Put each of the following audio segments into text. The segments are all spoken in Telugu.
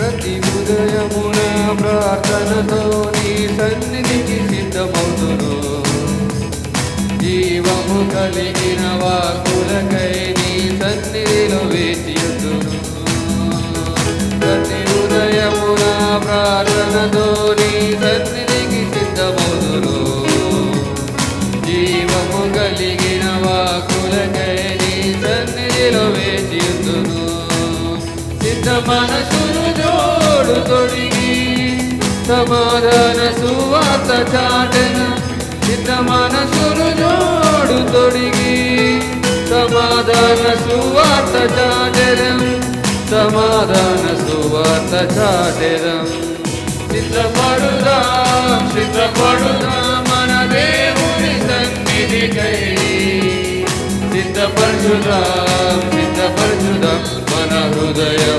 ప్రతి ఉదయమున ప్రార్థనతో నీ సన్నిధికి సిద్ధమవుతును. జీవము కలిగిన వాకులకై నీ సన్నిధిలో వేచియుతును ప్రతి ఉదయమున ప్రార్థనతో నీ సన్నిధికి సిద్ధమవుతును. జీవము కలిగిన వాకులకై నీ సన్నిధిలో వేచియుతును సిద్ధ మనసును జోడు తొడిగి సమాధాన సువార్త చాటన సిద్ధ మనసును జోడు తొడిగి సమాధాన సువార్త చాటరం సమాధాన సువార్త చాటరం సిద్ధపడుదాం సిద్ధపడుదాం మన దేవుని సన్నిధికై సిద్ధపరచుదాం సిద్ధపరచుదాం మన హృదయము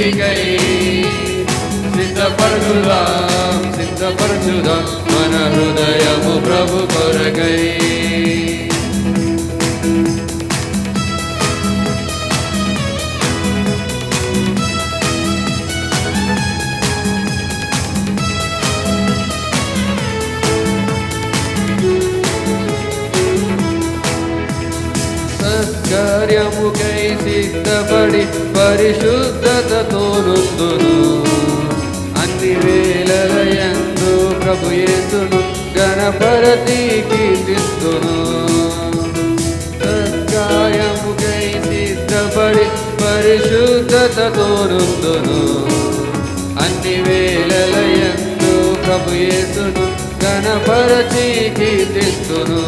సన్నిధికై సిద్ధపరచుదాం సిద్ధపరచుదాం మన హృదయము ప్రభు కొరకై సత్కార్యముకై సిద్ధపడి పరిశుద్ధతతో నుందును అన్ని వేళల ఎందు ప్రభు యేసును గణపరతి కీర్తిస్తును సత్కాయముకై సిద్ధపడి పరిశుద్ధతతో నుందును అన్ని వేళల ఎందు ప్రభు యేసును గణపరచి కీర్తిస్తును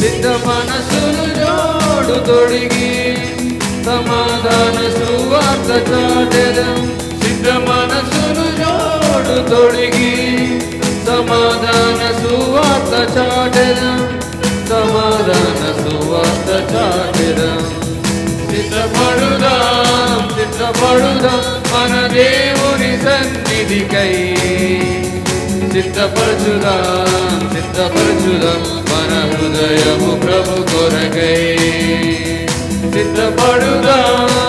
సిద్ధ మనసును జోడు తొడిగి సమాధాన సువార్త సిద్ధ మనసును జోడు తొడిగి సమాధాన సువార్త చాటెదం సమాధాన సువార్త చాటెదం. సిద్ధపడుదాం సిద్ధపడుదాం మన దేవుని సన్నిధికై. సిద్ధపరచుదాం సిద్ధపరచుదాం మన హృదయము ప్రభు కొరకై. సిద్ధపడుదాం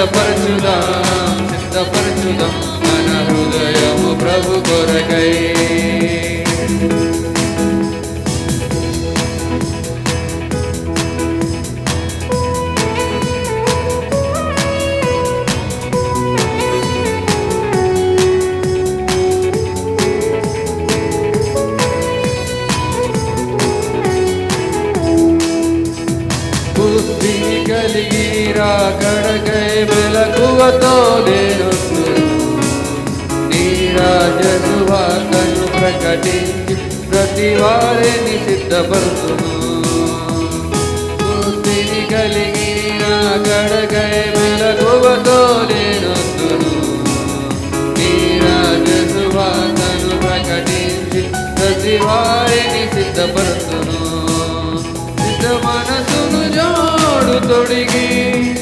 సిద్ధపరచుదాం సిద్ధపరచుదాం మన హృదయము ప్రభు కొరకై. బుద్ధి కలిగి రాకడకై మెలకువతో నేనొస్తు నీ రాజసువార్తను ప్రకటించి ప్రతి వారిని సిద్ధపరుతును. బుద్ధిని కలిగి రాకడకై మెలకువతో నేనొస్తును నీ రాజసువార్తను ప్రకటించి తొడిగి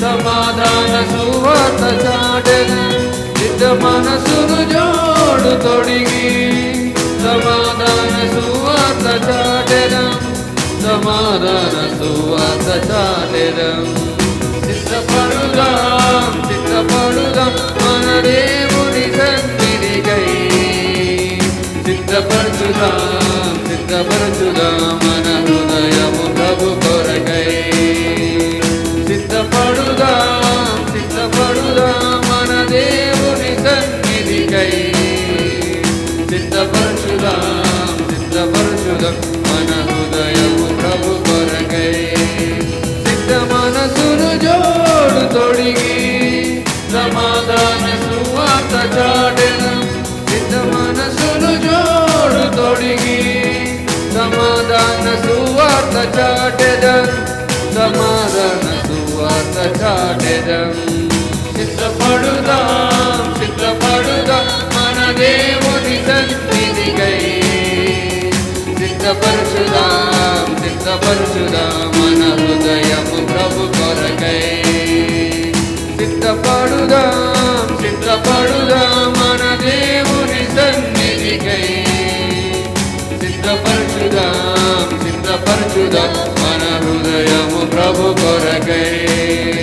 సమాధాన సువార్త చాటెను సిద్ధ మనసును జోడు తొడిగి సమాధాన సువార్త చాటెను సమాధాన సువార్త చాటెన సిద్ధపడుదాం సిద్ధపడుదాం మన దేవుని సన్నిధికై. సిద్ధపరచుదాం సిద్ధపరచుదాం మన హృదయము ప్రభు కొరకై. సిద్ధపడుదాం సిద్ధపడుదాం మన దేవుని సన్నిధికై సిద్ధపరచుదాం సిద్ధపరచుదాం మన హృదయము ప్రభు కొరకై సిద్ధ మనసును జోడు తొడిగి సమాధాన సువార్త చాటెన సిద్ధ మనసును జోడు తొడిగి సమాధాన సువార్త చాటెద సమాధాన సువార్త చాటెద సిద్ధపడుదాం సిద్ధపడుదాం మన దేవుని సన్నిధికై. సిద్ధపరచుదాం సిద్ధపరచుదాం మన హృదయము ప్రభు కొరకై. సిద్ధపడుదాం సిద్ధపడుదాం మన దేవుని సన్నిధికై. సిద్ధపరచుదాం సిద్ధపరచుదాం మన హృదయం ప్రభు కొరకై.